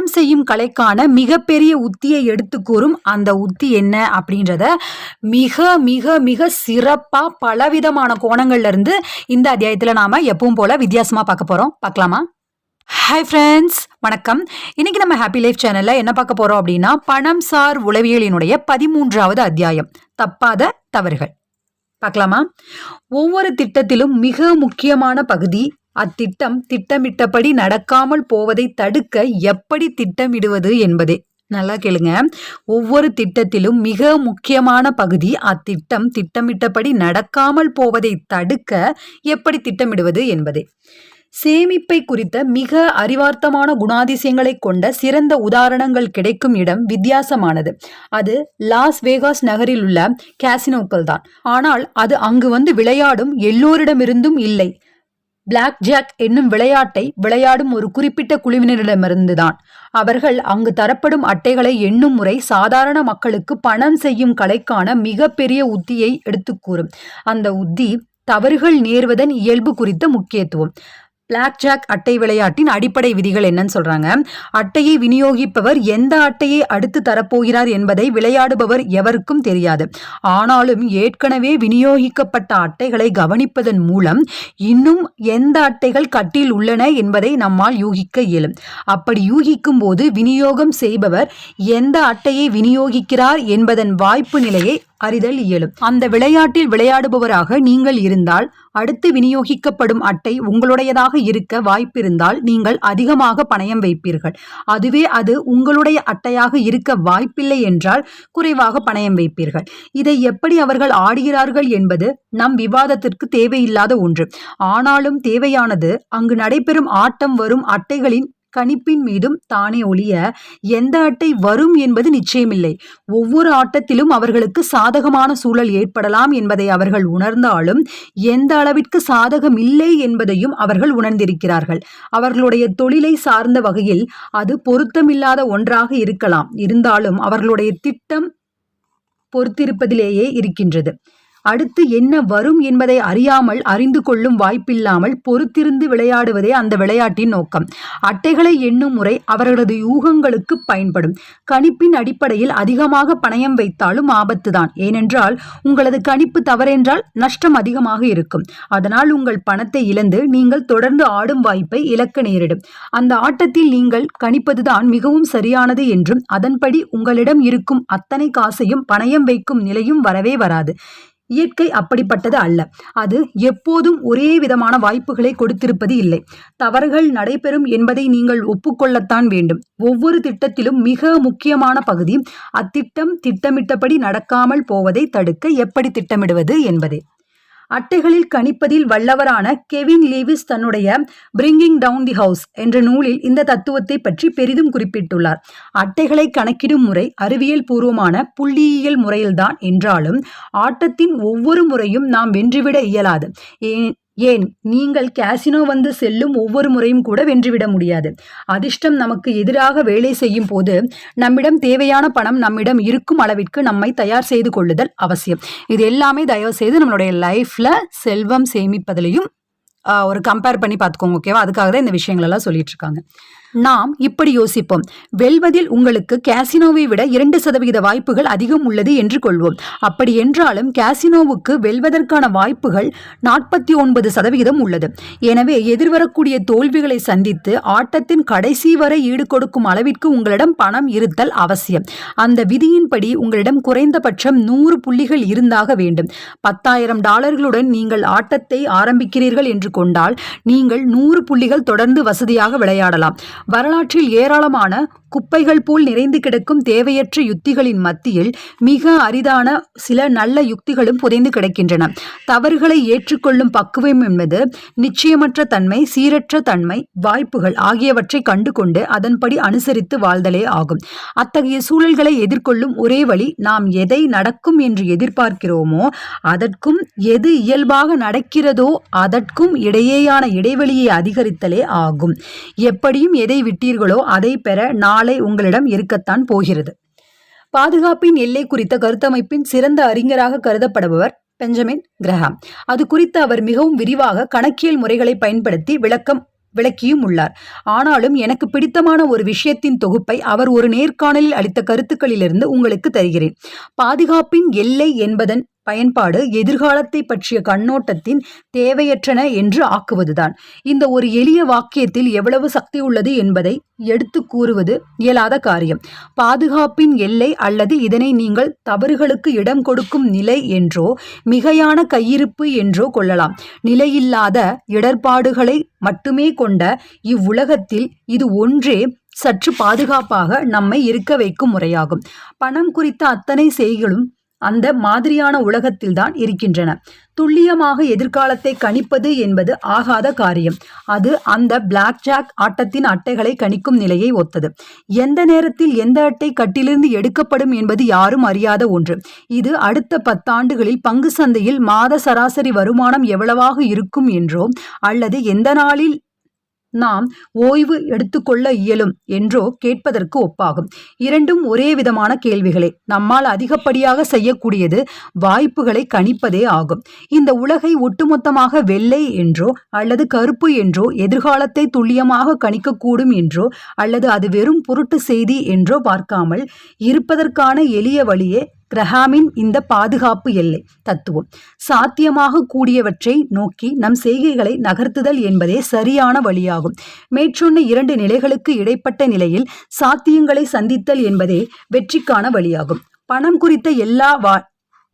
பணம் செய்யும் கலைக்கான மிகப்பெரிய உத்தியை எடுத்து கூறும் அந்த உத்தி என்ன அப்படின்றத மிக மிக மிக சிறப்பாக பலவிதமான கோணங்கள்ல இருந்து இந்த அத்தியாயத்தில் நாம எப்பவும் போல வித்தியாசமாக பார்க்க போகிறோம் பார்க்கலாமா? ஹாய் ஃப்ரெண்ட்ஸ் வணக்கம். இன்னைக்கு நம்ம ஹாப்பி லைஃப் சேனல்ல என்ன பார்க்க போறோம் அப்படின்னா பணம் சார் உளவியலினுடைய பதிமூன்றாவது அத்தியாயம். தப்பாத தவறுகள். பார்க்கலாமா? ஒவ்வொரு திட்டத்திலும் மிக முக்கியமான பகுதி அத்திட்டம் திட்டமிட்டபடி நடக்காமல் போவதை தடுக்க எப்படி திட்டமிடுவது என்பதே. நல்லா கேளுங்க. ஒவ்வொரு திட்டத்திலும் மிக முக்கியமான பகுதி அத்திட்டம் திட்டமிட்டபடி நடக்காமல் போவதை தடுக்க எப்படி திட்டமிடுவது என்பதே. சேமிப்பை குறித்த மிக அறிவார்த்தமான குணாதிசயங்களை கொண்ட சிறந்த உதாரணங்கள் கிடைக்கும் இடம் வித்தியாசமானது. அது லாஸ் வேகாஸ் நகரில் உள்ள கேசினோக்கள் தான். ஆனால் அது அங்கு வந்து விளையாடும் எல்லோரிடமிருந்தும் இல்லை. பிளாக் ஜாக் என்னும் விளையாட்டை விளையாடும் ஒரு குறிப்பிட்ட குழுவினரிடமிருந்துதான். அவர்கள் அங்கு தரப்படும் அட்டைகளை எண்ணும் முறை சாதாரண மக்களுக்கு பணம் செய்யும் கலைக்கான மிகப்பெரிய உத்தியை எடுத்துக்கூறும். அந்த உத்தி தவறுகள் நேர்வதன் இயல்பு குறித்த முக்கியத்துவம். பிளாக் ஜாக் அட்டை விளையாட்டின் அடிப்படை விதிகள் என்னன்னு சொல்றாங்க. அட்டையை விநியோகிப்பவர் எந்த அட்டையை அடுத்து தரப்போகிறார் என்பதை விளையாடுபவர் எவருக்கும் தெரியாது. ஆனாலும் ஏற்கனவே விநியோகிக்கப்பட்ட அட்டைகளை கவனிப்பதன் மூலம் இன்னும் எந்த அட்டைகள் கட்டில் உள்ளன என்பதை நம்மால் யூகிக்க இயலும். அப்படி யூகிக்கும் போது விநியோகம் செய்பவர் எந்த அட்டையை விநியோகிக்கிறார் என்பதன் வாய்ப்பு நிலையை அறிதல் இயலும். அந்த விளையாட்டில் விளையாடுபவராக நீங்கள் இருந்தால் அடுத்து விநியோகிக்கப்படும் அட்டை உங்களுடையதாக இருக்க வாய்ப்பிருந்தால் நீங்கள் அதிகமாக பணயம் வைப்பீர்கள். அதுவே அது உங்களுடைய அட்டையாக இருக்க வாய்ப்பில்லை என்றால் குறைவாக பணயம் வைப்பீர்கள். இதை எப்படி அவர்கள் ஆடுகிறார்கள் என்பது நம் விவாதத்திற்கு தேவையில்லாத ஒன்று. ஆனாலும் தேவையானது அங்கு நடைபெறும் ஆட்டம் வரும் அட்டைகளின் கணிப்பின் மீதும் தானே ஒழிய எந்த அட்டை வரும் என்பது நிச்சயமில்லை. ஒவ்வொரு ஆட்டத்திலும் அவர்களுக்கு சாதகமான சூழல் ஏற்படலாம் என்பதை அவர்கள் உணர்ந்தாலும் எந்த அளவிற்கு சாதகம் இல்லை என்பதையும் அவர்கள் உணர்ந்திருக்கிறார்கள். அவர்களுடைய தொழிலை சார்ந்த வகையில் அது பொருத்தமில்லாத ஒன்றாக இருக்கலாம். இருந்தாலும் அவர்களுடைய திட்டம் பொறுத்திருப்பதிலேயே இருக்கின்றது. அடுத்து என்ன வரும் என்பதை அறியாமல் அறிந்து கொள்ளும் வாய்ப்பில்லாமல் பொறுத்திருந்து விளையாடுவதே அந்த விளையாட்டின் நோக்கம். அட்டைகளை எண்ணும் முறை அவர்களது யூகங்களுக்கு பயன்படும். கணிப்பின் அடிப்படையில் அதிகமாக பணயம் வைத்தாலும் ஆபத்துதான். ஏனென்றால் உங்களது கணிப்பு தவறென்றால் நஷ்டம் அதிகமாக இருக்கும். அதனால் உங்கள் பணத்தை இழந்து நீங்கள் தொடர்ந்து ஆடும் வாய்ப்பை இழக்க நேரிடும். அந்த ஆட்டத்தில் நீங்கள் கணிப்பதுதான் மிகவும் சரியானது என்றும் அதன்படி உங்களிடம் இருக்கும் அத்தனை காசையும் பணயம் வைக்கும் நிலையும் வரவே வராது. இயற்கை அப்படிப்பட்டது அல்ல. அது எப்போதும் ஒரே விதமான வாய்ப்புகளை கொடுத்திருப்பது இல்லை. தவறுகள் நடைபெறும் என்பதை நீங்கள் ஒப்புக்கொள்ளத்தான் வேண்டும். ஒவ்வொரு திட்டத்திலும் மிக முக்கியமான பகுதி அத்திட்டம் திட்டமிட்டபடி நடக்காமல் போவதை தடுக்க எப்படி திட்டமிடுவது என்பதே. அட்டைகளில் கணிப்பதில் வல்லவரான கெவின் லீவிஸ் தன்னுடைய பிரிங்கிங் டவுன் தி ஹவுஸ் என்ற நூலில் இந்த தத்துவத்தை பற்றி பெரிதும் குறிப்பிட்டுள்ளார். அட்டைகளை கணக்கிடும் முறை அறிவியல் பூர்வமான புள்ளியியல் முறையில்தான் என்றாலும் ஆட்டத்தின் ஒவ்வொரு முறையும் நாம் வென்றுவிட இயலாது. ஏன்? நீங்கள் கேசினோ வந்து செல்லும் ஒவ்வொரு முறையும் கூட வென்றுவிட முடியாது. அதிர்ஷ்டம் நமக்கு எதிராக வேலை செய்யும் போது நம்மிடம் தேவையான பணம் நம்மிடம் இருக்கும் அளவிற்கு நம்மை தயார் செய்து கொள்ளுதல் அவசியம். இது எல்லாமே தயவு செய்து நம்மளுடைய லைஃப்பில் செல்வம் சேமிப்பதிலையும் ஒரு கம்பேர் பண்ணி பார்த்துக்கோங்க ஓகேவா அதுக்காக தான் இந்த விஷயங்கள் எல்லாம் சொல்லிட்டு இருக்காங்க. நாம் இப்படி யோசிப்போம். வெல்வதில் உங்களுக்கு கேசினோவை விட இரண்டு சதவிகித வாய்ப்புகள் அதிகம் உள்ளது என்று கொள்வோம். அப்படி என்றாலும் கேசினோவுக்கு வெல்வதற்கான வாய்ப்புகள் நாற்பத்தி ஒன்பது சதவிகிதம் உள்ளது. எனவே எதிர்வரக்கூடிய தோல்விகளை சந்தித்து ஆட்டத்தின் கடைசி வரை ஈடுகொடுக்கும் அளவிற்கு உங்களிடம் பணம் இருத்தல் அவசியம். அந்த விதியின்படி உங்களிடம் குறைந்தபட்சம் நூறு புள்ளிகள் இருந்தாக வேண்டும். பத்தாயிரம் டாலர்களுடன் நீங்கள் ஆட்டத்தை ஆரம்பிக்கிறீர்கள் என்று கொண்டால் நீங்கள் நூறு புள்ளிகள் தொடர்ந்து வசதியாக விளையாடலாம். வரலாற்றில் ஏராளமான குப்பைகள் போல் நிறைந்து கிடக்கும் தேவையற்ற யுக்திகளின் மத்தியில் மிக அரிதான சில நல்ல யுக்திகளும் புதைந்து கிடக்கின்றன. தவறுகளை ஏற்றுக்கொள்ளும் பக்குவம் என்பது நிச்சயமற்ற தன்மை சீரற்ற தன்மை வாய்ப்புகள் ஆகியவற்றை கண்டு கொண்டு அதன்படி அனுசரித்து வாழ்தலே ஆகும். அத்தகைய சூழல்களை எதிர்கொள்ளும் ஒரே வழி நாம் எதை நடக்கும் என்று எதிர்பார்க்கிறோமோ அதற்கும் எது இயல்பாக நடக்கிறதோ அதற்கும் இடையேயான இடைவெளியை அதிகரித்தலே ஆகும். எப்படியும் எதை விட்டீர்களோ அதை பெற நாளை உங்களிடம் இருக்கத்தான் போகிறது. பாதுகாப்பின் எல்லை குறித்த கருத்தமைப்பின் சிறந்த அறிஞராக கருதப்படுபவர் பெஞ்சமின் கிரஹாம். அது குறித்து அவர் மிகவும் விரிவாக கணக்கியல் முறைகளை பயன்படுத்தி விளக்கம் விளக்கியும் உள்ளார். ஆனாலும் எனக்கு பிடித்தமான ஒரு விஷயத்தின் தொகுப்பை அவர் ஒரு நேர்காணலில் அளித்த கருத்துக்களிலிருந்து உங்களுக்கு தருகிறேன். பாதுகாப்பின் எல்லை என்பதன் பயன்பாடு எதிர்காலத்தை பற்றிய கண்ணோட்டத்தின் தேவையற்றன என்று ஆக்குவதுதான். இந்த ஒரு எளிய வாக்கியத்தில் எவ்வளவு சக்தி உள்ளது என்பதை எடுத்து கூறுவது இயலாத காரியம். பாதுகாப்பின் எல்லை அல்லது இதனை நீங்கள் தவறுகளுக்கு இடம் கொடுக்கும் நிலை என்றோ மிகையான கையிருப்பு என்றோ கொள்ளலாம். நிலையில்லாத இடர்பாடுகளை மட்டுமே கொண்ட இவ்வுலகத்தில் இது ஒன்றே சற்று பாதுகாப்பாக நம்மை இருக்க வைக்கும் முறையாகும். பணம் குறித்த அத்தனை செய்களும் அந்த மாதிரியான உலகத்தில்தான் இருக்கின்றன. துல்லியமாக எதிர்காலத்தை கணிப்பது என்பது ஆகாத காரியம். அது அந்த பிளாக் ஜாக் ஆட்டத்தின் அட்டைகளை கணிக்கும் நிலையை ஒத்தது. எந்த நேரத்தில் எந்த அட்டை கட்டிலிருந்து எடுக்கப்படும் என்பது யாரும் அறியாத ஒன்று. இது அடுத்த பத்தாண்டுகளில் பங்கு சந்தையில் மாத சராசரி வருமானம் எவ்வளவாக இருக்கும் என்றோ அல்லது எந்த நாளில் நாம் ஓய்வு எடுத்துக்கொள்ள இயலும் என்றோ கேட்பதற்கு ஒப்பாகும். இரண்டும் ஒரே விதமான கேள்விகளே. நம்மால் அதிகப்படியாக செய்யக்கூடியது வாய்ப்புகளை கணிப்பதே ஆகும். இந்த உலகை ஒட்டுமொத்தமாக வெள்ளை என்றோ அல்லது கருப்பு என்றோ எதிர்காலத்தை துல்லியமாக கணிக்கக்கூடும் என்றோ அல்லது அது வெறும் பொருட்டு செய்தி என்றோ பார்க்காமல் இருப்பதற்கான எளிய வழியே கிரஹாமின் இந்த பாதுகாப்பு எல்லை தத்துவம். சாத்தியமாக கூடியவற்றை நோக்கி நம் செய்கைகளை நகர்த்துதல் என்பதே சரியான வழியாகும். மேற்சொன்ன இரண்டு நிலைகளுக்கு இடைப்பட்ட நிலையில் சாத்தியங்களை சந்தித்தல் என்பதே வெற்றிக்கான வழியாகும். பணம் குறித்த எல்லா வா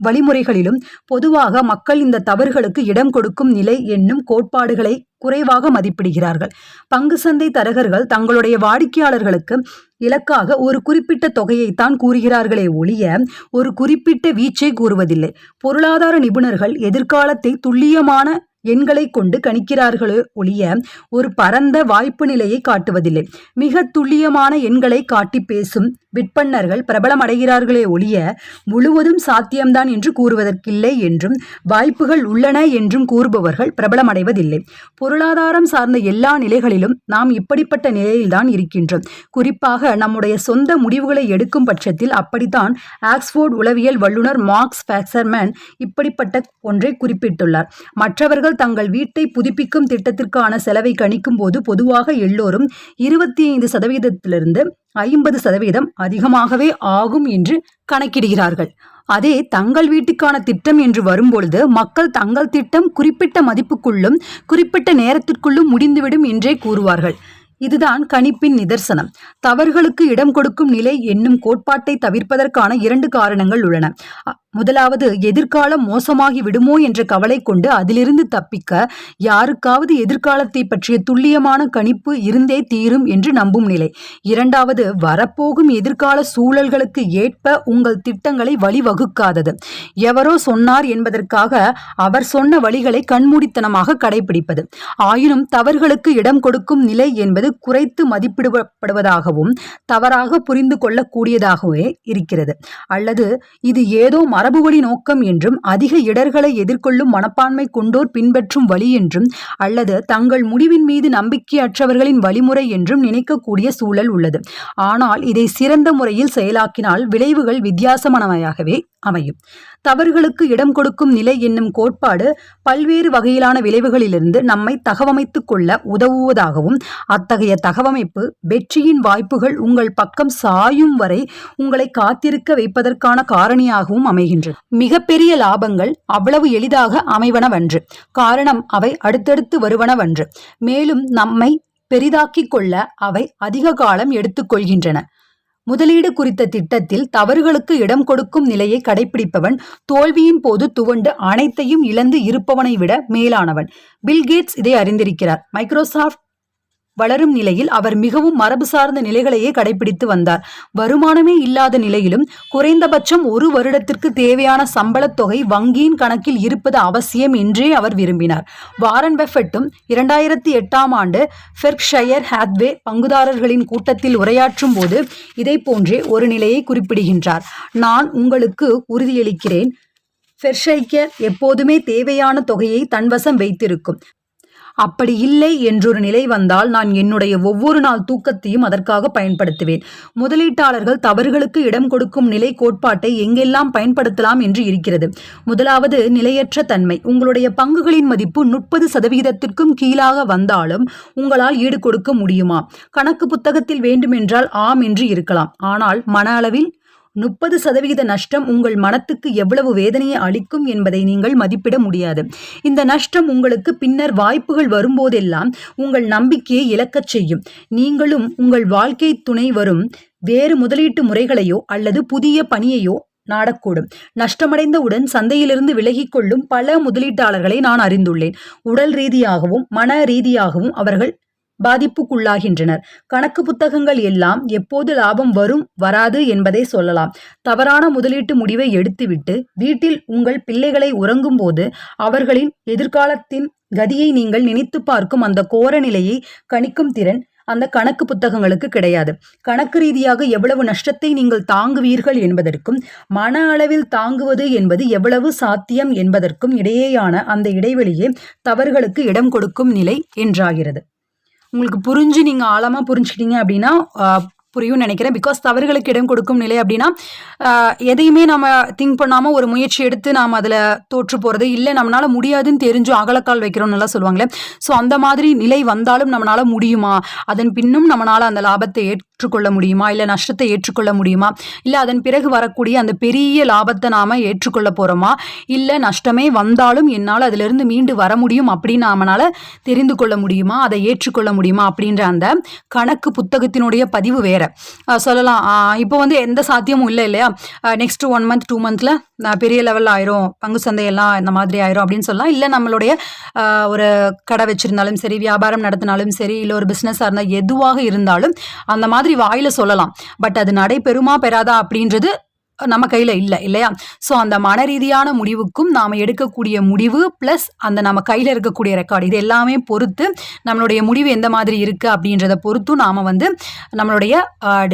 வழிமுறைகளிலும் பொதுவாக மக்கள் இந்த தவறுகளுக்கு இடம் கொடுக்கும் நிலை என்னும் கோட்பாடுகளை குறைவாக மதிப்பிடுகிறார்கள். பங்கு சந்தை தரகர்கள் தங்களுடைய வாடிக்கையாளர்களுக்கு இலக்காக ஒரு குறிப்பிட்ட தொகையைத்தான் கூறுகிறார்களே ஒழிய ஒரு குறிப்பிட்ட வீச்சை கூறுவதில்லை. பொருளாதார நிபுணர்கள் எதிர்காலத்தை துல்லியமான எண்களை கொண்டு கணிக்கிறார்களோ ஒழிய ஒரு பரந்த வாய்ப்பு நிலையை காட்டுவதில்லை. மிக துல்லியமான எண்களை காட்டி பேசும் விற்பன்னர்கள் பிரபலமடைகிறார்களே ஒழிய முழுவதும் சாத்தியம்தான் என்று கூறுவதற்கில்லை என்றும் வாய்ப்புகள் உள்ளன என்றும் கூறுபவர்கள் பிரபலமடைவதில்லை. பொருளாதாரம் சார்ந்த எல்லா நிலைகளிலும் நாம் இப்படிப்பட்ட நிலையில்தான் இருக்கின்றோம். குறிப்பாக நம்முடைய சொந்த முடிவுகளை எடுக்கும் பட்சத்தில் அப்படித்தான் ஆக்ஸ்போர்ட் உளவியல் வல்லுநர் மார்க்ஸ் ஃபேக்சர்மேன் இப்படிப்பட்ட ஒன்றை குறிப்பிட்டுள்ளார். மற்றவர்கள் தங்கள் வீட்டை புதுப்பிக்கும் திட்டத்திற்கான செலவை கணிக்கும் போது பொதுவாக எல்லோரும் இருபத்தி ஐந்து சதவீதத்திலிருந்து ஐம்பது சதவீதம் அதிகமாகவே ஆகும் என்று கணக்கிடுகிறார்கள். அதே தங்கள் வீட்டுக்கான திட்டம் என்று வரும்பொழுது மக்கள் தங்கள் திட்டம் குறிப்பிட்ட மதிப்புக்குள்ளும் குறிப்பிட்ட நேரத்திற்குள்ளும் முடிந்துவிடும் என்றே கூறுவார்கள். இதுதான் கணிப்பின் நிதர்சனம். தவறுகளுக்கு இடம் கொடுக்கும் நிலை என்னும் கோட்பாட்டை தவிர்ப்பதற்கான இரண்டு காரணங்கள் உள்ளன. முதலாவது எதிர்காலம் மோசமாகி விடுமோ என்ற கவலை கொண்டு அதிலிருந்து தப்பிக்க யாருக்காவது எதிர்காலத்தை பற்றிய துல்லியமான கணிப்பு இருந்தே தீரும் என்று நம்பும் நிலை. இரண்டாவது வரப்போகும் எதிர்கால சூழல்களுக்கு ஏற்ப உங்கள் திட்டங்களை வழிவகுக்காதது. எவரோ சொன்னார் என்பதற்காக அவர் சொன்ன வழிகளை கண்மூடித்தனமாக கடைபிடிப்பது. ஆயினும் தவறுகளுக்கு இடம் கொடுக்கும் நிலை என்பது குறைத்து மதிப்பிடப்படுவதாகவும் தவறாக புரிந்து கொள்ளக்கூடியதாகவே இருக்கிறது. அல்லது இது ஏதோ மரபுவழி நோக்கம் என்றும் அதிக இடர்களை எதிர்கொள்ளும் மனப்பான்மை கொண்டோர் பின்பற்றும் வழி என்றும் அல்லது தங்கள் முடிவின் மீது நம்பிக்கையற்றவர்களின் வழிமுறை என்றும் நினைக்கக்கூடிய சூழல் உள்ளது. ஆனால் இதை சிறந்த முறையில் செயலாக்கினால் விளைவுகள் வித்தியாசமானவையாகவே அமையும். தவறுகளுக்கு இடம் கொடுக்கும் நிலை என்னும் கோட்பாடு பல்வேறு வகையிலான விளைவுகளிலிருந்து நம்மை தகவமைத்துக் கொள்ள உதவுவதாகவும் அத்தகைய தகவமைப்பு வெற்றியின் வாய்ப்புகள் உங்கள் பக்கம் சாயும் வரை உங்களை காத்திருக்க வைப்பதற்கான காரணியாகவும் அமைகின்றது மிகப்பெரிய லாபங்கள் அவ்வளவு எளிதாக அமைவனவன்று. காரணம் அவை அடுத்தடுத்து வருவனவன்று. மேலும் நம்மை பெரிதாக்கிக் கொள்ள அவை அதிக காலம் எடுத்துக்கொள்கின்றன முதலீடு குறித்த திட்டத்தில் தவறுகளுக்கு இடம் கொடுக்கும் நிலையை கடைபிடிப்பவன் தோல்வியின் போது துவண்டு அனைத்தையும் இழந்து இருப்பவனை விட மேலானவன். பில்கேட்ஸ் இதை அறிந்திருக்கிறார். மைக்ரோசாஃப்ட் வளரும் நிலையில் அவர் மிகவும் மரபு சார்ந்த நிலைகளையே கடைபிடித்து வந்தார். வருமானமே இல்லாத நிலையிலும் குறைந்தபட்சம் ஒரு வருடத்திற்கு தேவையான சம்பளத் தொகை வங்கியின் கணக்கில் இருப்பது அவசியம் என்றே அவர் விரும்பினார். வாரன் பெஃபெட்டும் இரண்டாயிரத்தி எட்டாம் ஆண்டு ஃபெர்க்ஷயர் ஹாத்வே பங்குதாரர்களின் கூட்டத்தில் உரையாற்றும் போது இதை போன்றே ஒரு நிலையை குறிப்பிடுகின்றார். நான் உங்களுக்கு உறுதியளிக்கிறேன். ஃபெர்ஷைக்கர் எப்போதுமே தேவையான தொகையை தன்வசம் வைத்திருக்கும். அப்படி இல்லை என்றொரு நிலை வந்தால் நான் என்னுடைய ஒவ்வொரு நாள் தூக்கத்தையும் அதற்காக பயன்படுத்துவேன். முதலீட்டாளர்கள் தவறுகளுக்கு இடம் கொடுக்கும் நிலை கோட்பாட்டை எங்கெல்லாம் பயன்படுத்தலாம் என்று இருக்கிறது. முதலாவது நிலையற்ற தன்மை. உங்களுடைய பங்குகளின் மதிப்பு முப்பது சதவிகிதத்திற்கும் கீழாக வந்தாலும் உங்களால் ஈடு கொடுக்க முடியுமா? கணக்கு புத்தகத்தில் வேண்டுமென்றால் ஆம் என்று இருக்கலாம். ஆனால் மன அளவில் முப்பது சதவிகித நஷ்டம் உங்கள் மனத்துக்கு எவ்வளவு வேதனையை அளிக்கும் என்பதை நீங்கள் மதிப்பிட முடியாது. இந்த நஷ்டம் உங்களுக்கு பின்னர் வாய்ப்புகள் வரும்போதெல்லாம் உங்கள் நம்பிக்கையை இழக்கச் செய்யும். நீங்களும் உங்கள் வாழ்க்கை துணை வரும் வேறு முதலீட்டு முறைகளையோ அல்லது புதிய பணியையோ நாடக்கூடும். நஷ்டமடைந்தவுடன் சந்தையிலிருந்து விலகிக் கொள்ளும் பல முதலீட்டாளர்களை நான் அறிந்துள்ளேன். உடல் ரீதியாகவும் மன ரீதியாகவும் அவர்கள் பாதிப்புக்குள்ளாகின்றனர். கணக்கு புத்தகங்கள் எல்லாம் எப்போது லாபம் வரும் வராது என்பதை சொல்லலாம். தவறான முதலீட்டு முடிவை எடுத்துவிட்டு வீட்டில் உங்கள் பிள்ளைகளை உறங்கும்போது அவர்களின் எதிர்காலத்தின் கதியை நீங்கள் நினைத்து பார்க்கும் அந்த கோர நிலையை கணிக்கும் திறன் அந்த கணக்கு புத்தகங்களுக்கு கிடையாது. கணக்கு ரீதியாக எவ்வளவு நஷ்டத்தை நீங்கள் தாங்குவீர்கள் என்பதற்கும் மன அளவில் தாங்குவது என்பது எவ்வளவு சாத்தியம் என்பதற்கும் இடையேயான அந்த இடைவெளியே தவறுகளுக்கு இடம் கொடுக்கும் நிலை என்றாகிறது. உங்களுக்கு புரிஞ்சு நீங்கள் ஆழமாக புரிஞ்சுக்கிட்டீங்க அப்படின்னா புரியும் நினைக்கிறேன். பிகாஸ் தவறுகளுக்கு இடம் கொடுக்கும் நிலை அப்படின்னா எதையுமே நம்ம திங்க் பண்ணாமல் ஒரு முயற்சி எடுத்து நாம் அதில் தோற்று போகிறது இல்லை நம்மளால் முடியாதுன்னு தெரிஞ்சும் அகலக்கால் வைக்கிறோம்னுலாம் சொல்லுவாங்களே. ஸோ அந்த மாதிரி நிலை வந்தாலும் நம்மளால் முடியுமா? அதன் பின்னும் நம்மளால் அந்த லாபத்தை ஏற்றுக்கொள்ள முடியுமா? இல்லை நஷ்டத்தை ஏற்றுக்கொள்ள முடியுமா? இல்லை அதன் பிறகு வரக்கூடிய அந்த பெரிய லாபத்தை நாம் ஏற்றுக்கொள்ள போகிறோமா இல்லை நஷ்டமே வந்தாலும் என்னால் அதிலிருந்து மீண்டு வர முடியும் அப்படின்னு நம்மளால் தெரிந்து கொள்ள முடியுமா? அதை ஏற்றுக்கொள்ள முடியுமா? அப்படின்ற அந்த கணக்கு புத்தகத்தினுடைய பதிவு வேறு. சொல்லலாம். இப்போ வந்து எந்த சாத்தியமும் இல்லை இல்லையா? நெக்ஸ்ட் ஒன் மந்த் டூ மந்த்தில் பெரிய லெவலில் ஆயிரும். பங்கு சந்தையெல்லாம் இந்த மாதிரி ஆயிரும் அப்படின்னு சொல்லலாம். இல்லை நம்மளுடைய ஒரு கடை வச்சுருந்தாலும் சரி வியாபாரம் நடத்தினாலும் சரி இல்லை ஒரு பிஸ்னஸாக இருந்தால் எதுவாக இருந்தாலும் அந்த மாதிரி வாயில் சொல்லலாம். பட் அது நடைபெறுமா பெறாதா அப்படின்றது நம்ம கையில் இல்லை இல்லையா? ஸோ அந்த மன ரீதியான முடிவுக்கும் நாம் எடுக்கக்கூடிய முடிவு ப்ளஸ் அந்த நம்ம கையில் இருக்கக்கூடிய ரெக்கார்டு இது எல்லாமே பொறுத்து நம்மளுடைய முடிவு எந்த மாதிரி இருக்குது அப்படின்றத பொறுத்தும் நாம் வந்து நம்மளுடைய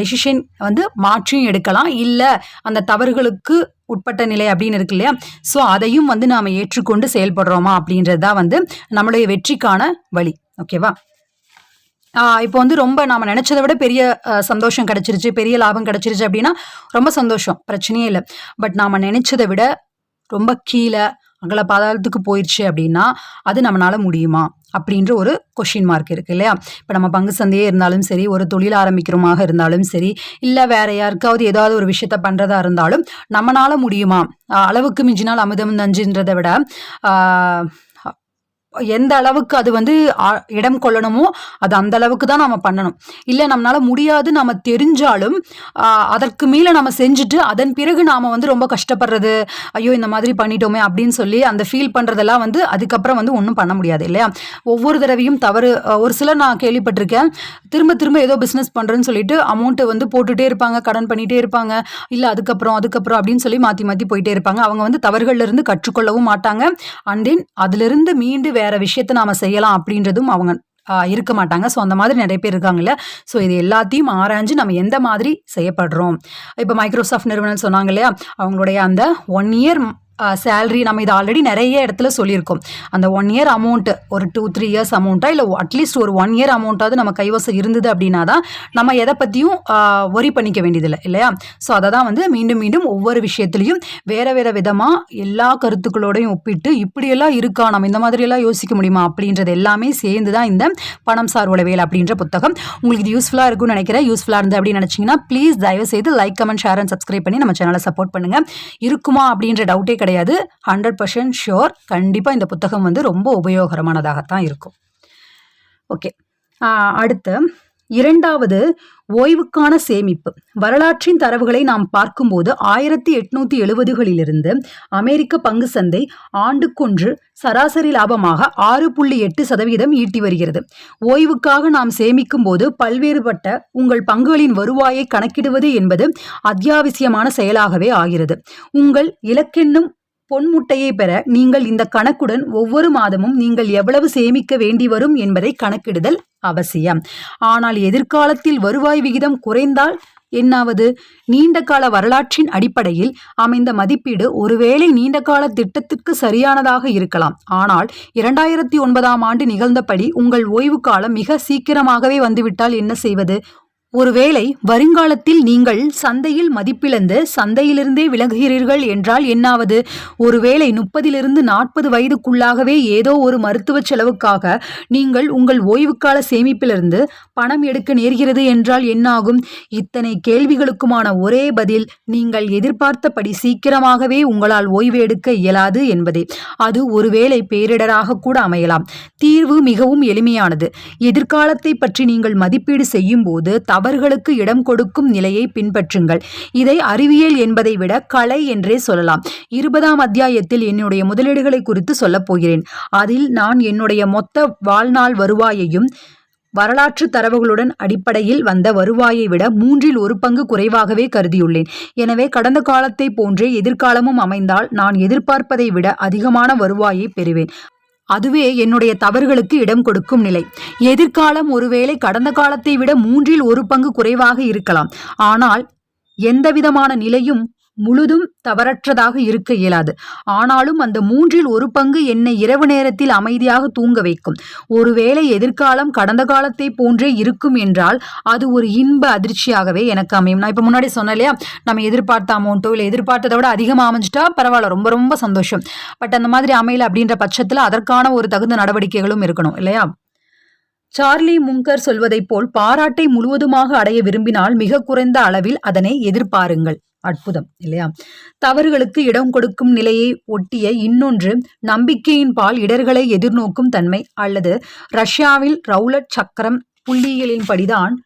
டெசிஷன் வந்து மாற்றியும் எடுக்கலாம். இல்லை அந்த தவறுகளுக்கு உட்பட்ட நிலை அப்படின்னு இருக்கு இல்லையா? ஸோ அதையும் வந்து நாம் ஏற்றுக்கொண்டு செயல்படுறோமா அப்படின்றது தான் வந்து நம்மளுடைய வெற்றிக்கான வழி. ஓகேவா இப்போ வந்து ரொம்ப நாம் நினச்சதை விட பெரிய சந்தோஷம் கிடச்சிருச்சு பெரிய லாபம் கிடச்சிருச்சு அப்படின்னா ரொம்ப சந்தோஷம் பிரச்சனையே இல்லை. பட் நாம் நினச்சதை விட ரொம்ப கீழே அகல பாதாளத்துக்கு போயிடுச்சு அப்படின்னா அது நம்மளால முடியுமா? அப்படின்ற ஒரு கொஷின் மார்க் இருக்குது இல்லையா? இப்போ நம்ம பங்கு சந்தையே இருந்தாலும் சரி ஒரு தொழில் ஆரம்பிக்கிறோமாக இருந்தாலும் சரி இல்லை வேற யாருக்காவது ஏதாவது ஒரு விஷயத்த பண்ணுறதா இருந்தாலும் நம்மளால முடியுமா? அளவுக்கு மிஞ்சினால் அமுதம் நஞ்சுன்றதை விட எந்த அளவுக்கு அது வந்து இடம் கொள்ளணுமோ அது அந்த அளவுக்கு தான் நம்ம பண்ணணும். இல்லை நம்மளால முடியாது நம்ம தெரிஞ்சாலும் அதற்கு மேலே நம்ம செஞ்சுட்டு அதன் பிறகு நாம் வந்து ரொம்ப கஷ்டப்படுறது ஐயோ இந்த மாதிரி பண்ணிட்டோமே அப்படின்னு சொல்லி அந்த ஃபீல் பண்ணுறதெல்லாம் வந்து அதுக்கப்புறம் வந்து ஒன்றும் பண்ண முடியாது இல்லையா? ஒவ்வொரு தடவையும் தவறு ஒரு சிலர் நான் கேள்விப்பட்டிருக்கேன். திரும்ப திரும்ப ஏதோ பிஸ்னஸ் பண்ணுறேன்னு சொல்லிட்டு அமௌண்ட்டை வந்து போட்டுகிட்டே இருப்பாங்க கடன் பண்ணிகிட்டே இருப்பாங்க. இல்லை அதுக்கப்புறம் அதுக்கப்புறம் அப்படின்னு சொல்லி மாற்றி மாற்றி போயிட்டே இருப்பாங்க. அவங்க வந்து தவறுகள்லேருந்து கற்றுக்கொள்ளவும் மாட்டாங்க. அண்ட் தென் அதுலேருந்து மீண்டு வேற விஷயத்த நாம செய்யலாம் அப்படின்றதும் அவங்க இருக்க மாட்டாங்க. ஸோ அந்த மாதிரி நிறைய பேர் இருக்காங்கல்ல. ஸோ இது எல்லாத்தையும் ஆராய்ஞ்சு நம்ம எந்த மாதிரி செய்யப்படுறோம்? இப்போ மைக்ரோசாஃப்ட் நிறுவனம் சொன்னாங்க இல்லையா? அவங்களுடைய அந்த ஒன் இயர் சேல்ரி நம்ம இது ஆல்ரெடி நிறைய இடத்துல சொல்லியிருக்கோம். அந்த ஒன் இயர் அமௌண்ட்டு ஒரு டூ த்ரீ இயர்ஸ் அமௌண்ட்டாக இல்லை அட்லீஸ்ட் ஒரு ஒன் இயர் அமௌண்ட்டாவது நம்ம கைவசம் இருந்தது அப்படின்னா தான் நம்ம எதை பற்றியும் ஒரி பண்ணிக்க வேண்டியதில்லை இல்லையா? ஸோ அதை தான் வந்து மீண்டும் மீண்டும் ஒவ்வொரு விஷயத்துலையும் வேறு வேறு விதமாக எல்லா கருத்துக்களோடையும் ஒப்பிட்டு இப்படியெல்லாம் இருக்கா? நம்ம இந்த மாதிரியெல்லாம் யோசிக்க முடியுமா? அப்படின்றது எல்லாமே சேர்ந்து தான் இந்த பணம் சார் உளவியல் அப்படின்ற புத்தகம் உங்களுக்கு இது யூஸ்ஃபுல்லாக இருக்கும்னு நினைக்கிறேன். யூஸ்ஃபுல்லாக இருந்து அப்படின்னு நினச்சிங்கன்னா ப்ளீஸ் தயவு செய்து like comment share and subscribe பண்ணி நம்ம சேனலை சப்போர்ட் பண்ணுங்கள் இருக்குமா அப்படின்ற டவுட்டே கிடையாது. ஹண்ட்ரட் பர்சன்ட் ஷுர் கண்டிப்பாக இந்த புத்தகம் வந்து ரொம்ப உபயோகரமானதாகத்தான் இருக்கும். ஓகே அடுத்த. இரண்டாவது ஓய்வுக்கான சேமிப்பு. வரலாற்றின் தரவுகளை நாம் பார்க்கும்போது ஆயிரத்தி எட்நூத்தி எழுபதுகளிலிருந்து அமெரிக்க பங்கு சந்தை ஆண்டுக்கொன்று சராசரி லாபமாக ஆறு புள்ளி எட்டு சதவீதம் ஈட்டி வருகிறது. ஓய்வுக்காக நாம் சேமிக்கும் போது பல்வேறுபட்ட உங்கள் பங்குகளின் வருவாயை கணக்கிடுவது என்பது அத்தியாவசியமான செயலாகவே ஆகிறது. உங்கள் இலக்கென்னும் பொன்முட்டையை பெற நீங்கள் இந்த கணக்குடன் ஒவ்வொரு மாதமும் நீங்கள் எவ்வளவு சேமிக்க வேண்டி வரும் என்பதை கணக்கிடுதல் அவசியம். ஆனால் எதிர்காலத்தில் வருவாய் விகிதம் குறைந்தால் என்னாவது? நீண்ட கால வரலாற்றின் அடிப்படையில் அமைந்த மதிப்பீடு ஒருவேளை நீண்டகால திட்டத்திற்கு சரியானதாக இருக்கலாம். ஆனால் இரண்டாயிரத்தி ஒன்பதாம் ஆண்டு நிகழ்ந்தபடி உங்கள் ஓய்வு காலம் மிக சீக்கிரமாகவே வந்துவிட்டால் என்ன செய்வது? ஒருவேளை வருங்காலத்தில் நீங்கள் சந்தையில் மதிப்பிழந்து சந்தையிலிருந்தே விலகுகிறீர்கள் என்றால் என்னாவது? ஒருவேளை முப்பதிலிருந்து நாற்பது வயதுக்குள்ளாகவே ஏதோ ஒரு மருத்துவ செலவுக்காக நீங்கள் உங்கள் ஓய்வுக்கால சேமிப்பிலிருந்து பணம் எடுக்க நேர்கிறது என்றால் என்னாகும்? இத்தனை கேள்விகளுக்குமான ஒரே பதில் நீங்கள் எதிர்பார்த்தபடி சீக்கிரமாகவே உங்களால் ஓய்வு எடுக்க இயலாது என்பதே. அது ஒருவேளை பேரிடராக கூட அமையலாம். தீர்வு மிகவும் எளிமையானது. எதிர்காலத்தை பற்றி நீங்கள் மதிப்பீடு செய்யும் போது தவறுகளுக்கு இடம் கொடுக்கும் நிலையை பின்பற்றுங்கள். இதை அறிவியல் என்பதை விட கலை என்றே சொல்லலாம். இருபதாம் அத்தியாயத்தில் என்னுடைய முதலீடுகளை குறித்து சொல்லப் போகிறேன். அதில் நான் என்னுடைய மொத்த வாழ்நாள் வருவாயையும் வரலாற்று தரவுகளுடன் அடிப்படையில் வந்த வருவாயை விட மூன்றில் ஒரு பங்கு குறைவாகவே கருதியுள்ளேன். எனவே கடந்த காலத்தை போன்றே எதிர்காலமும் அமைந்தால் நான் எதிர்பார்ப்பதை விட அதிகமான வருவாயை பெறுவேன். அதுவே என்னுடைய தவறுகளுக்கு இடம் கொடுக்கும் நிலை. எதிர்காலம் ஒருவேளை கடந்த காலத்தை விட மூன்றில் ஒரு பங்கு குறைவாக இருக்கலாம். ஆனால் எந்தவிதமான நிலையும் முழுதும் தவறற்றதாக இருக்க இயலாது. ஆனாலும் அந்த மூன்றில் ஒரு பங்கு என்னை இரவு நேரத்தில் அமைதியாக தூங்க வைக்கும். ஒருவேளை எதிர்காலம் கடந்த காலத்தை போன்றே இருக்கும் என்றால் அது ஒரு இன்ப அதிர்ச்சியாகவே எனக்கு அமையும். நான் இப்போ முன்னாடி சொன்னேன் இல்லையா? நம்ம எதிர்பார்த்த அமௌண்ட்டோ இல்லை எதிர்பார்த்ததை விட அதிகமாக அமைஞ்சிட்டா பரவாயில்ல ரொம்ப ரொம்ப சந்தோஷம். பட் அந்த மாதிரி அமையல அப்படின்ற பட்சத்தில் அதற்கான ஒரு தகுந்த நடவடிக்கைகளும் இருக்கணும் இல்லையா? சார்லி முங்கர் சொல்வதைப் போல் பாராட்டை முழுவதுமாக அடைய விரும்பினால் மிக குறைந்த அளவில் அதனை எதிர்பாருங்கள். அற்புதம் இல்லையா? தவறுகளுக்கு இடம் கொடுக்கும் நிலையை ஒட்டிய இன்னொன்று நம்பிக்கையின் பால் இடர்களை எதிர்நோக்கும் தன்மை அல்லது ரஷ்யாவில் ரவுலட் சக்கரம் புள்ளியியலின்படிதான்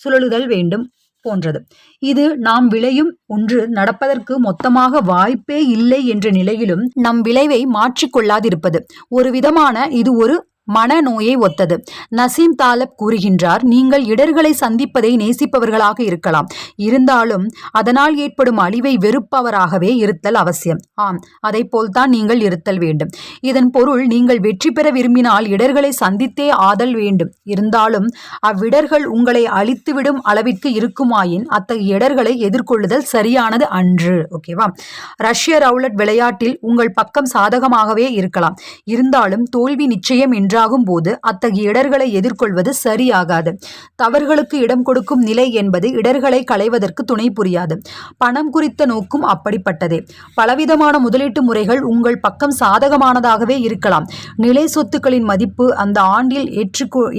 சுழலுதல் வேண்டும் போன்றது. இது நாம் விளையும் ஒன்று நடப்பதற்கு மொத்தமாக வாய்ப்பே இல்லை என்ற நிலையிலும் நம் விளைவை மாற்றிக்கொள்ளாதிருப்பது. ஒரு விதமான இது ஒரு மனநோயை ஒத்தது. நசீம் தாலப் கூறுகின்றார் நீங்கள் இடர்களை சந்திப்பதை நேசிப்பவர்களாக இருக்கலாம். இருந்தாலும் அதனால் ஏற்படும் அழிவை வெறுப்பவராகவே இருத்தல் அவசியம். ஆம் அதை போல்தான் நீங்கள் இருத்தல் வேண்டும். இதன் பொருள் நீங்கள் வெற்றி பெற விரும்பினால் இடர்களை சந்தித்தே ஆதல் வேண்டும். இருந்தாலும் அவ்விடர்கள் உங்களை அழித்துவிடும் அளவிற்கு இருக்குமாயின் அத்தகைய இடர்களை எதிர்கொள்ளுதல் சரியானது அன்று. ஓகேவா? ரஷ்ய ரவுலட் விளையாட்டில் உங்கள் பக்கம் சாதகமாகவே இருக்கலாம். இருந்தாலும் தோல்வி நிச்சயம் என்றால் எதிராகும் போது அத்தகைய இடர்களை எதிர்கொள்வது சரியாகாது. தவறுகளுக்கு இடம் கொடுக்கும் நிலை என்பது இடர்களை களைவதற்கு துணை புரியாது. பணம் குறித்த நோக்கும் அப்படிப்பட்டதே. பலவிதமான முதலீட்டு முறைகள் உங்கள் பக்கம் சாதகமானதாகவே இருக்கலாம். நிலை சொத்துக்களின் மதிப்பு அந்த ஆண்டில்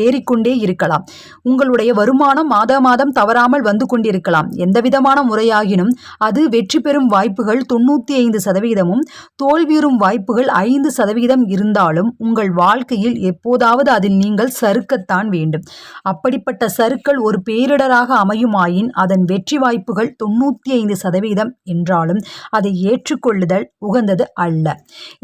ஏறிக்கொண்டே இருக்கலாம். உங்களுடைய வருமானம் மாத மாதம் தவறாமல் வந்து கொண்டிருக்கலாம். எந்தவிதமான முறையாகினும் அது வெற்றி பெறும் வாய்ப்புகள் தொண்ணூற்றி ஐந்து சதவீதமும் தோல்வியுறும் வாய்ப்புகள் ஐந்து சதவீதம் இருந்தாலும் உங்கள் வாழ்க்கையில் எப்போதாவது அதில் நீங்கள் சறுக்கத்தான் வேண்டும். அப்படிப்பட்ட சறுக்கள் ஒரு பேரிடராக அமையுமாயின் அதன் வெற்றி வாய்ப்புகள் தொண்ணூற்றி ஐந்து சதவீதம் என்றாலும் அதை ஏற்றுக்கொள்ளுதல் உகந்தது அல்ல.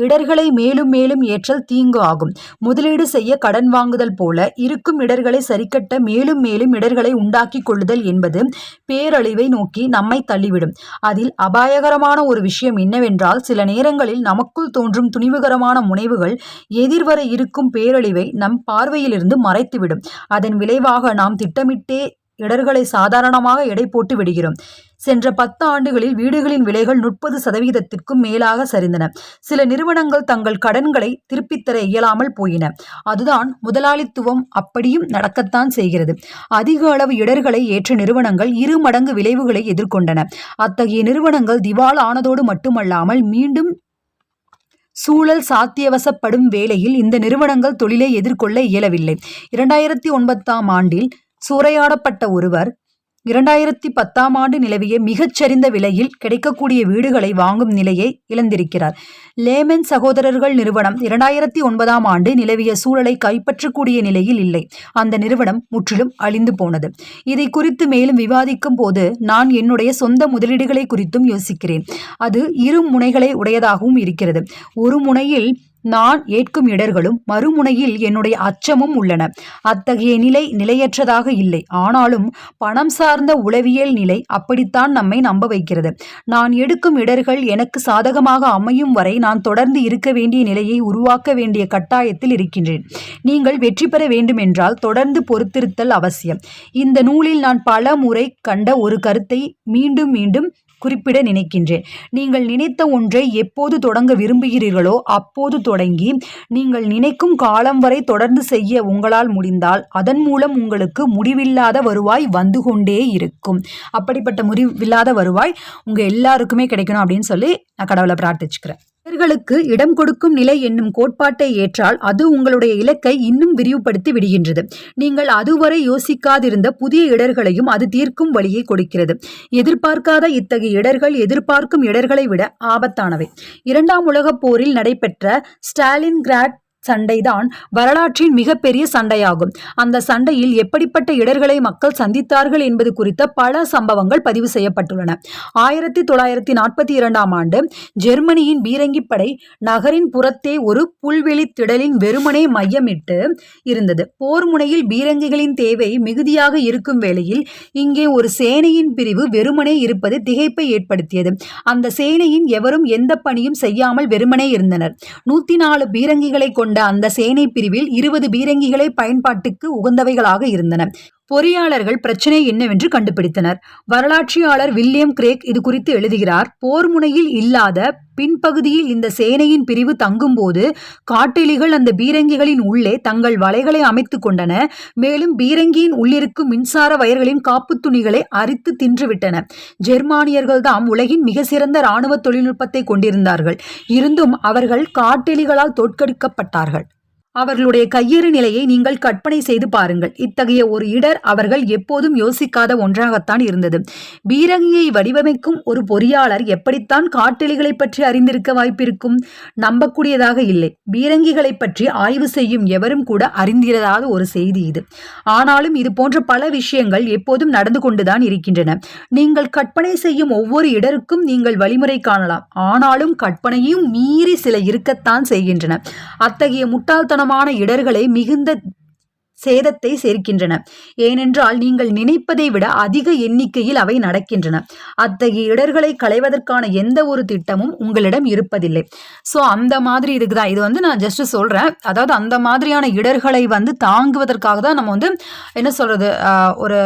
இடர்களை மேலும் மேலும் ஏற்றல் தீங்கு ஆகும். முதலீடு செய்ய கடன் வாங்குதல் போல இருக்கும் இடர்களை சரிக்கட்ட மேலும் மேலும் இடர்களை உண்டாக்கி கொள்ளுதல் என்பது பேரழிவை நோக்கி நம்மை தள்ளிவிடும். அதில் அபாயகரமான ஒரு விஷயம் என்னவென்றால் சில நேரங்களில் நமக்குள் தோன்றும் துணிவுகரமான முனைவுகள் எதிர்வர இருக்கும் பேர் பேரழிவை நம் பார்வையிலிருந்து மறைத்துவிடும். அதன் விளைவாக நாம் திட்டமிட்டே இடர்களை சாதாரணமாக எடை போட்டு விடுகிறோம். சென்ற பத்து ஆண்டுகளில் வீடுகளின் விலைகள் முப்பது சதவீதத்திற்கும் மேலாக சரிந்தன. சில நிறுவனங்கள் தங்கள் கடன்களை திருப்பித் தர இயலாமல் போயின. அதுதான் முதலாளித்துவம். அப்படியும் நடக்கத்தான் செய்கிறது. அதிக அளவு இடர்களை ஏற்ற நிறுவனங்கள் இரு மடங்கு விளைவுகளை எதிர்கொண்டன. அத்தகைய நிறுவனங்கள் திவால் ஆனதோடு மட்டுமல்லாமல் மீண்டும் சூழல் சாத்தியவசப்படும் வேளையில் இந்த நிறுவனங்கள் தொழிலை எதிர்கொள்ள இயலவில்லை. இரண்டாயிரத்தி ஒன்பதாம் ஆண்டில் சூறையாடப்பட்ட ஒருவர் இரண்டாயிரத்தி பத்தாம் ஆண்டு நிலவிய மிகச்சரிந்த விலையில் கிடைக்கக்கூடிய வீடுகளை வாங்கும் நிலையை இழந்திருக்கிறார். லேமன் சகோதரர்கள் நிறுவனம் இரண்டாயிரத்தி ஒன்பதாம் ஆண்டு நிலவிய சூழலை கைப்பற்றக்கூடிய நிலையில் இல்லை. அந்த நிறுவனம் முற்றிலும் அழிந்து போனது. இதை குறித்து மேலும் விவாதிக்கும் போது நான் என்னுடைய சொந்த முதலீடுகளை குறித்தும் யோசிக்கிறேன். அது இரு முனைகளை உடையதாகவும் இருக்கிறது. ஒரு முனையில் நான் ஏற்கும் இடர்களும் மறுமுனையில் என்னுடைய அச்சமும் உள்ளன. அத்தகைய நிலை நிலையற்றதாக இல்லை. ஆனாலும் பணம் சார்ந்த உளவியல் நிலை அப்படித்தான் நம்மை நம்ப வைக்கிறது. நான் எடுக்கும் இடர்கள் எனக்கு சாதகமாக அமையும் வரை நான் தொடர்ந்து இருக்க வேண்டிய நிலையை உருவாக்க வேண்டிய கட்டாயத்தில் இருக்கின்றேன். நீங்கள் வெற்றி பெற வேண்டுமென்றால் தொடர்ந்து பொறுத்திருத்தல் அவசியம். இந்த நூலில் நான் பல முறை கண்ட ஒரு கருத்தை மீண்டும் மீண்டும் குறிப்பிட நினைக்கின்றேன். நீங்கள் நினைத்த ஒன்றை எப்போது தொடங்க விரும்புகிறீர்களோ அப்போது தொடங்கி நீங்கள் நினைக்கும் காலம் வரை தொடர்ந்து செய்ய உங்களால் முடிந்தால் அதன் மூலம் உங்களுக்கு முடிவில்லாத வருவாய் வந்து கொண்டே இருக்கும். அப்படிப்பட்ட முடிவில்லாத வருவாய் உங்கள் எல்லாருக்குமே கிடைக்கணும் அப்படின்னு சொல்லி நான் கடவுளை பிரார்த்திச்சுக்கிறேன். இவர்களுக்கு இடம் கொடுக்கும் நிலை என்னும் கோட்பாட்டை ஏற்றால் அது உங்களுடைய இலக்கை இன்னும் விரிவுபடுத்தி விடுகின்றது. நீங்கள் அதுவரை யோசிக்காதிருந்த புதிய இடர்களையும் அது தீர்க்கும் வழியை கொடுக்கிறது. எதிர்பார்க்காத இத்தகைய இடர்கள் எதிர்பார்க்கும் இடர்களை விட ஆபத்தானவை. இரண்டாம் உலகப் போரில் நடைபெற்ற ஸ்டாலின் கிராட் சண்டைதான் வரலாற்றின் மிகப்பெரிய சண்டையாகும். அந்த சண்டையில் எப்படிப்பட்ட இடர்களை மக்கள் சந்தித்தார்கள் என்பது குறித்த பல சம்பவங்கள் பதிவு செய்யப்பட்டுள்ளன. ஆயிரத்தி தொள்ளாயிரத்தி நாற்பத்தி இரண்டாம் ஆண்டு ஜெர்மனியின் பீரங்கிப்படை நகரின் புறத்தே ஒரு புல்வெளி திடலின் வெறுமனே மையமிட்டு இருந்தது. போர் முனையில் பீரங்கிகளின் தேவை மிகுதியாக இருக்கும் வேளையில் இங்கே ஒரு சேனையின் பிரிவு வெறுமனே இருப்பது திகைப்பை ஏற்படுத்தியது. அந்த சேனையின் எவரும் எந்த பணியும் செய்யாமல் வெறுமனே இருந்தனர். நூத்தி நாலு பீரங்கிகளை கொண்டு அந்த சேனை பிரிவில் இருபது பீரங்கிகளே பயன்பாட்டுக்கு உகந்தவைகளாக இருந்தன. பொறியாளர்கள் பிரச்சனை என்னவென்று கண்டுபிடித்தனர். வரலாற்றியாளர் வில்லியம் கிரேக் இது குறித்து எழுதுகிறார் போர் முனையில் இல்லாத பின்பகுதியில் இந்த சேனையின் பிரிவு தங்கும்போது காட்டெலிகள் அந்த பீரங்கிகளின் உள்ளே தங்கள் வலைகளை அமைத்துக் கொண்டன. மேலும் பீரங்கியின் உள்ளிருக்கும் மின்சார வயர்களின் காப்பு துணிகளை அரித்து தின்றுவிட்டன. ஜெர்மானியர்கள் தாம் உலகின் மிக சிறந்த இராணுவ தொழில்நுட்பத்தை கொண்டிருந்தார்கள். இருந்தும் அவர்கள் காட்டெலிகளால் தோற்கடிக்கப்பட்டார்கள். அவர்களுடைய கையேறு நிலையை நீங்கள் கற்பனை செய்து பாருங்கள். இத்தகைய ஒரு இடர் அவர்கள் எப்போதும் யோசிக்காத ஒன்றாகத்தான் இருந்தது. பீரங்கியை வடிவமைக்கும் ஒரு பொறியாளர் எப்படித்தான் காட்டெலிகளை பற்றி அறிந்திருக்க வாய்ப்பிருக்கும்? நம்பக்கூடியதாக இல்லை. பீரங்கிகளை பற்றி ஆய்வு செய்யும் எவரும் கூட அறிந்திராத ஒரு செய்தி இது. ஆனாலும் இது போன்ற பல விஷயங்கள் எப்போதும் நடந்து கொண்டுதான் இருக்கின்றன. நீங்கள் கற்பனை செய்யும் ஒவ்வொரு இடருக்கும் நீங்கள் வழிமுறை காணலாம். ஆனாலும் கற்பனையும் மீறி சில இருக்கத்தான் செய்கின்றன. அத்தகைய முட்டாள்தனம் கடினமான இடர்களை மிகுந்த சேதத்தை சேர்க்கின்றன. ஏனென்றால் நீங்கள் நினைப்பதை விட அதிக எண்ணிக்கையில் அவை நடக்கின்றன. அத்தகைய இடர்களை களைவதற்கான எந்த ஒரு திட்டமும் உங்களிடம் இருப்பதில்லை. ஸோ அந்த மாதிரி இருக்குதா? இது வந்து நான் ஜஸ்ட் சொல்கிறேன் அதாவது அந்த மாதிரியான இடர்களை வந்து தாங்குவதற்காக தான் நம்ம வந்து என்ன சொல்கிறது ஒரு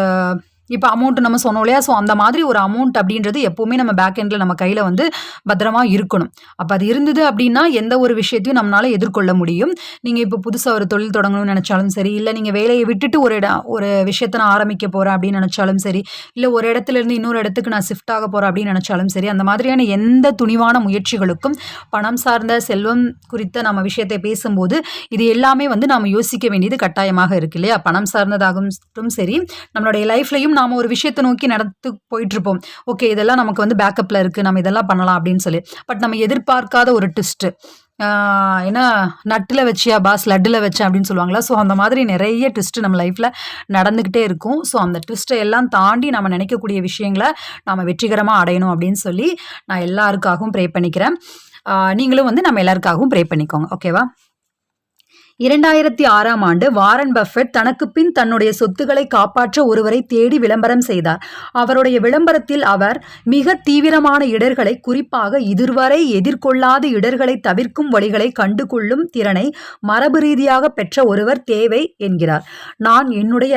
இப்போ அமௌண்ட் நம்ம சொன்னோம் இல்லையா? ஸோ அந்த மாதிரி ஒரு அமௌண்ட் அப்படின்றது எப்போவுமே நம்ம பேக் எண்டில் நம்ம கையில் வந்து பத்திரமா இருக்கணும். அப்போ அது இருந்தது அப்படின்னா எந்த ஒரு விஷயத்தையும் நம்மளால் எதிர்கொள்ள முடியும். நீங்கள் இப்போ புதுசாக ஒரு தொழில் தொடங்கணும்னு நினச்சாலும் சரி இல்லை நீங்கள் வேலையை விட்டுட்டு ஒரு இடம் ஒரு விஷயத்தை நான் ஆரம்பிக்க போகிறேன் அப்படின்னு நினச்சாலும் சரி இல்லை ஒரு இடத்துல இருந்து இன்னொரு இடத்துக்கு நான் ஷிஃப்ட் ஆக போகிறேன் அப்படின்னு நினச்சாலும் சரி அந்த மாதிரியான எந்த துணிவான முயற்சிகளுக்கும் பணம் சார்ந்த செல்வம் குறித்த நம்ம விஷயத்தை பேசும்போது இது எல்லாமே வந்து நாம் யோசிக்க வேண்டியது கட்டாயமாக இருக்கு இல்லையா? பணம் சார்ந்ததாகட்டும் சரி நம்மளுடைய லைஃப்லையும் நாம் ஒரு விஷயத்தை நோக்கி நடத்து போயிட்டுருப்போம். ஓகே இதெல்லாம் நமக்கு வந்து பேக்கப்பில் இருக்குது நம்ம இதெல்லாம் பண்ணலாம் அப்படின்னு சொல்லி. பட் நம்ம எதிர்பார்க்காத ஒரு ட்விஸ்ட்டு ஏன்னா நட்டில் வச்சியா பாஸ் லட்டில் வச்சேன் அப்படின்னு சொல்லுவாங்களா? ஸோ அந்த மாதிரி நிறைய ட்விஸ்ட்டு நம்ம லைஃப்பில் நடந்துக்கிட்டே இருக்கும். ஸோ அந்த ட்விஸ்ட்டை எல்லாம் தாண்டி நம்ம நினைக்கக்கூடிய விஷயங்களை நாம் வெற்றிகரமாக அடையணும் அப்படின்னு சொல்லி நான் எல்லாருக்காகவும் ப்ரே பண்ணிக்கிறேன். நீங்களும் வந்து நம்ம எல்லாருக்காகவும் ப்ரே பண்ணிக்கோங்க. ஓகேவா இரண்டாயிரத்தி ஆறாம் ஆண்டு வாரன் பஃபெட் தனக்கு பின் தன்னுடைய சொத்துக்களை காப்பாற்ற ஒருவரை தேடி விளம்பரம் செய்தார். அவருடைய விளம்பரத்தில் அவர் மிக தீவிரமான இடர்களை குறிப்பாக இதுவரை எதிர்கொள்ளாத இடர்களை தவிர்க்கும் வழிகளை கண்டுகொள்ளும் திறனை மரபு ரீதியாக பெற்ற ஒருவர் தேவை என்கிறார். நான் என்னுடைய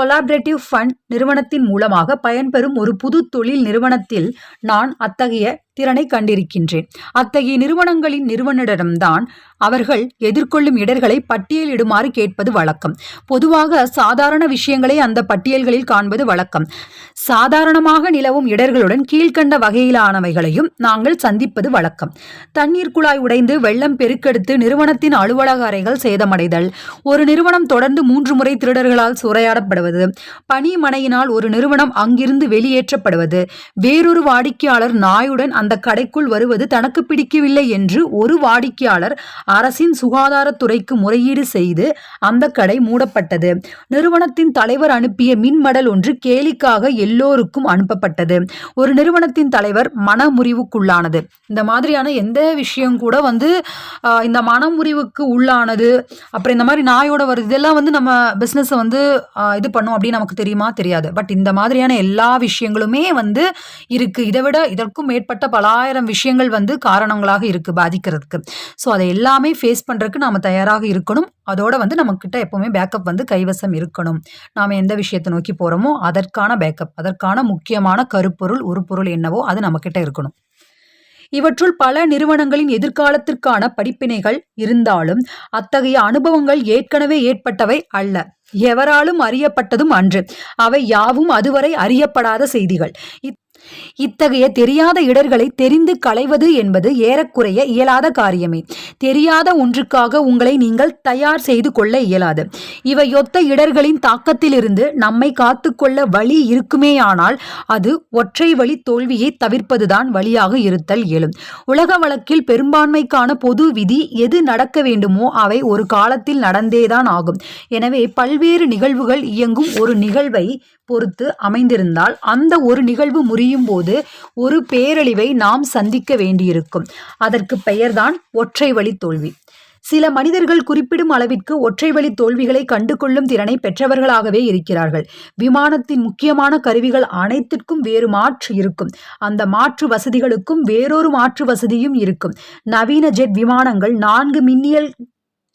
கொலாபரேட்டிவ் ஃபண்ட் நிறுவனத்தின் மூலமாக பயன்பெறும் ஒரு புது தொழில் நிறுவனத்தில் நான் அத்தகைய திறனை கண்டிருக்கின்றேன். அத்தகைய நிறுவனங்களின் நிறுவனரிடம்தான் அவர்கள் எதிர்கொள்ளும் இடர்களை பட்டியலிடுமாறு கேட்பது வழக்கம். பொதுவாக சாதாரண விஷயங்களை அந்த பட்டியல்களில் காண்பது வழக்கம். சாதாரணமாக நிலவும் இடர்களுடன் கீழ்கண்ட வகையிலானவைகளையும் நாங்கள் சந்திப்பது வழக்கம். தண்ணீர் குழாய் உடைந்து வெள்ளம் பெருக்கெடுத்து நிறுவனத்தின் அலுவலக அறைகள் சேதமடைதல் ஒரு நிறுவனம் தொடர்ந்து மூன்று முறை திருடர்களால் சூறையாடப்படுவது பணிமனையினால் ஒரு நிறுவனம் அங்கிருந்து வெளியேற்றப்படுவது வேறொரு வாடிக்கையாளர் நாயுடன் அந்த கடைக்குள் வருவது தனக்கு பிடிக்கவில்லை என்று ஒரு வாடிக்கையாளர் அரசின் சுகாதாரத்துறைக்கு முறையீடு செய்து அந்த கடை மூடப்பட்டது. நிறுவனத்தின் தலைவர் அனுப்பிய மின்மடல் ஒன்று கேலிக்காக எல்லோருக்கும் அனுப்பப்பட்டது. ஒரு நிறுவனத்தின் தலைவர் மனமுறிவுக்குள்ளானது. இந்த மாதிரியான எந்த விஷயம் கூட வந்து இந்த மனமுறிவுக்கு உள்ளானது. அப்புறம் இந்த மாதிரி நாயோட வருது. இதெல்லாம் வந்து நம்ம பிஸ்னஸை வந்து இது பண்ணும் அப்படின்னு நமக்கு தெரியுமா? தெரியாது. பட் இந்த மாதிரியான எல்லா விஷயங்களுமே வந்து இருக்கு. இதை விட இதற்கும் மேற்பட்ட பலாயிரம் விஷயங்கள் வந்து காரணங்களாக இருக்குது பாதிக்கிறதுக்கு. ஸோ அதை எல்லாமே ஃபேஸ் பண்ணுறதுக்கு நாம தயாராக இருக்கணும். அதோட வந்து நம்மக்கிட்ட எப்போவுமே பேக்கப் வந்து கைவசம் இருக்கணும். நாம் எந்த விஷயத்தை நோக்கி போகிறோமோ அதற்கான பேக்கப் அதற்கான முக்கியமான கருப்பொருள் உருப்பொருள் என்னவோ அது நம்மக்கிட்ட இருக்கணும். இவற்றுள் பல நிறுவனங்களின் எதிர்காலத்திற்கான படிப்பினைகள் இருந்தாலும் அத்தகைய அனுபவங்கள் ஏற்கனவே ஏற்பட்டவை அல்ல. எவராலும் அறியப்பட்டதும் அன்று. அவை யாவும் அதுவரை அறியப்படாத செய்திகள். இத்- இத்தகைய தெரியாத இடர்களை தெரிந்து களைவது என்பது ஏறக்குறைய இயலாத காரியமே. தெரியாத ஒன்றுக்காக உங்களை நீங்கள் தயார் செய்து கொள்ள இயலாது. இவையொத்த இடர்களின் தாக்கத்திலிருந்து நம்மை காத்துக்கொள்ள வழி இருக்குமேயானால் அது ஒற்றை வழி தோல்வியை தவிர்ப்பதுதான் வழியாக இருத்தல் இயலும். உலக வழக்கில் பெரும்பான்மைக்கான பொது விதி எது நடக்க வேண்டுமோ அவை ஒரு காலத்தில் நடந்தேதான் ஆகும். எனவே பல்வேறு நிகழ்வுகள் இயங்கும் ஒரு நிகழ்வை பொறுத்து அமைந்திருந்தால் அந்த ஒரு நிகழ்வு முறியும் போது ஒரு பேரழிவை நாம் சந்திக்க வேண்டியிருக்கும். அதற்கு பெயர்தான் ஒற்றை வழி தோல்வி. சில மனிதர்கள் குறிப்பிடும் அளவிற்கு ஒற்றை வழி தோல்விகளை கண்டு கொள்ளும் திறனை பெற்றவர்களாகவே இருக்கிறார்கள். விமானத்தின் முக்கியமான கருவிகள் அனைத்திற்கும் வேறு மாற்று இருக்கும். அந்த மாற்று வசதிகளுக்கும் வேறொரு மாற்று வசதியும் இருக்கும். நவீன ஜெட் விமானங்கள் நான்கு மின்னியல்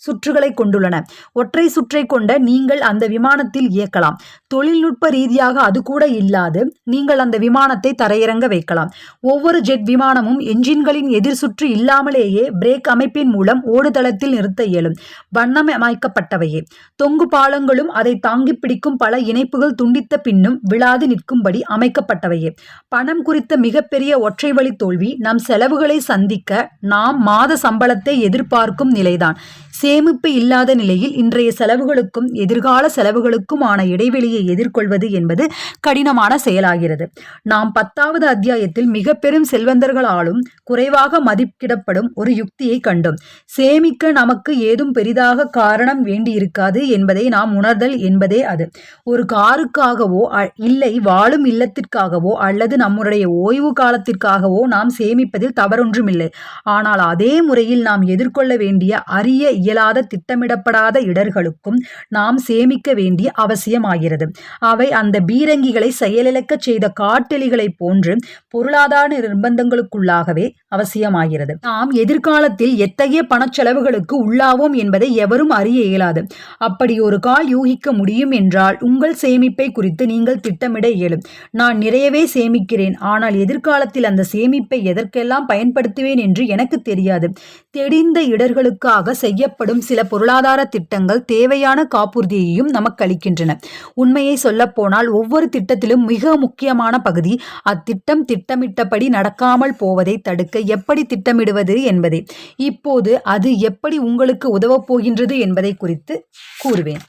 சுற்றுகளை கொண்டுள்ளன. ஒற்றை சுற்றை கொண்ட நீங்கள் அந்த விமானத்தில் இயக்கலாம். தொழில்நுட்ப ரீதியாக அது கூட இல்லாது நீங்கள் அந்த விமானத்தை தரையிறங்க வைக்கலாம். ஒவ்வொரு ஜெட் விமானமும் என்ஜின்களின் எதிர் சுற்று இல்லாமலேயே பிரேக் அமைப்பின் மூலம் ஓடுதளத்தில் நிறுத்த இயலும். வண்ணமயக்கப்பட்டவையே தொங்கு பாலங்களும் அதை தாங்கி பிடிக்கும் பல இணைப்புகள் துண்டித்த பின்னும் விழாது நிற்கும்படி அமைக்கப்பட்டவையே. பணம் குறித்த மிகப்பெரிய ஒற்றை வழி தோல்வி நம் செலவுகளை சந்திக்க நாம் மாத சம்பளத்தை எதிர்பார்க்கும் நிலைதான். சேமிப்பு இல்லாத நிலையில் இன்றைய செலவுகளுக்கும் எதிர்கால செலவுகளுக்குமான இடைவெளியை எதிர்கொள்வது என்பது கடினமான செயலாகிறது. நாம் பத்தாவது அத்தியாயத்தில் மிக பெரும் செல்வந்தர்களாலும் குறைவாக மதிப்பிடப்படும் ஒரு யுக்தியை கண்டோம். சேமிக்க நமக்கு ஏதும் பெரிதாக காரணம் வேண்டியிருக்காது என்பதை நாம் உணர்தல் என்பதே அது. ஒரு காருக்காகவோ அ- இல்லை வாழும் இல்லத்திற்காகவோ அல்லது நம்முடைய ஓய்வு காலத்திற்காகவோ நாம் சேமிப்பதில் தவறொன்றுமில்லை. ஆனால் அதே முறையில் நாம் எதிர்கொள்ள வேண்டிய அரிய இயலாத திட்டமிடப்படாத இடர்களுக்கும் நாம் சேமிக்க வேண்டிய அவசியமாகிறது. அவை அந்த பீரங்கிகளை செயலிழக்கச் செய்த காட்டெலிகளைப் போன்று பொருளாதார நிர்பந்தங்களுக்குள்ளாகவே அவசியமாகிறது. நாம் எதிர்காலத்தில் எத்தகைய பணச்செலவுகளுக்கு உள்ளாவோம் என்பதை எவரும் அறிய இயலாது. அப்படி ஒரு கால் யூகிக்க முடியும் என்றால் உங்கள் சேமிப்பை குறித்து நீங்கள் திட்டமிட இயலும். நான் நிறையவே சேமிக்கிறேன் ஆனால் எதிர்காலத்தில் அந்த சேமிப்பை எதற்கெல்லாம் பயன்படுத்துவேன் என்று எனக்கு தெரியாது. தெரிந்த இடர்களுக்காக செய்ய செயல்படுத்தப்படும் சில பொருளாதார திட்டங்கள் தேவையான காப்புறுதியையும் நமக்கு அளிக்கின்றன உண்மையை சொல்லப்போனால் ஒவ்வொரு திட்டத்திலும் மிக முக்கியமான பகுதி அத்திட்டம் திட்டமிட்டபடி நடக்காமல் போவதை தடுக்க எப்படி திட்டமிடுவது என்பதே. இப்போது அது எப்படி உங்களுக்கு உதவப் போகின்றது என்பதை குறித்து கூறுவேன்.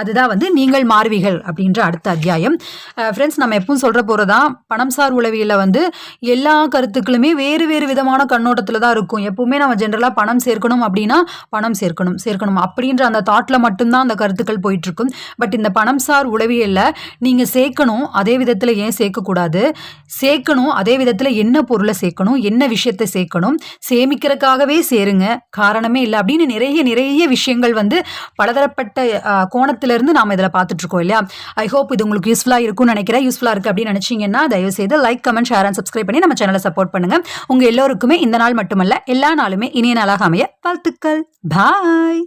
அதுதான் வந்து நீங்கள் மாறுவீர்கள் அப்படின்ற அடுத்த அத்தியாயம். ஃப்ரெண்ட்ஸ் நம்ம எப்பவும் சொல்கிற போகிறதான் பணம் சார் உளவியலில் வந்து எல்லா கருத்துக்களுமே வேறு வேறு விதமான கண்ணோட்டத்தில் தான் இருக்கும். எப்பவுமே நம்ம ஜென்ரலாக பணம் சேர்க்கணும் அப்படின்னா பணம் சேர்க்கணும் சேர்க்கணும் அப்படின்ற அந்த தாட்டில் மட்டும்தான் அந்த கருத்துக்கள் போயிட்டுருக்கும். பட் இந்த பணம் சார் உளவியலில் நீங்கள் சேர்க்கணும் அதே விதத்தில் ஏன் சேர்க்கக்கூடாது? சேர்க்கணும் அதே விதத்தில் என்ன பொருளை சேர்க்கணும் என்ன விஷயத்தை சேர்க்கணும்? சேமிக்கிறதுக்காகவே சேருங்க காரணமே இல்லை அப்படின்னு நிறைய நிறைய விஷயங்கள் வந்து பலதரப்பட்ட கோணத்தில் கோணத்திலிருந்து நாம் இதில் பார்த்துட்ருக்கோம் இல்லையா? ஐ ஹோப் இது உங்களுக்கு யூஸ்ஃபுல்லாக இருக்கும்னு நினைக்கிறேன். யூஸ்ஃபுல்லாக இருக்குது அப்படின்னு நினச்சிங்கன்னா தயவு செய்து like comment share and subscribe பண்ணி நம்ம சேனலை சப்போர்ட் பண்ணுங்கள் உங்கள் எல்லோருக்குமே இந்த நாள் மட்டுமல்ல எல்லா நாளுமே இனிய நாளாக அமைய வாழ்த்துக்கள். பாய்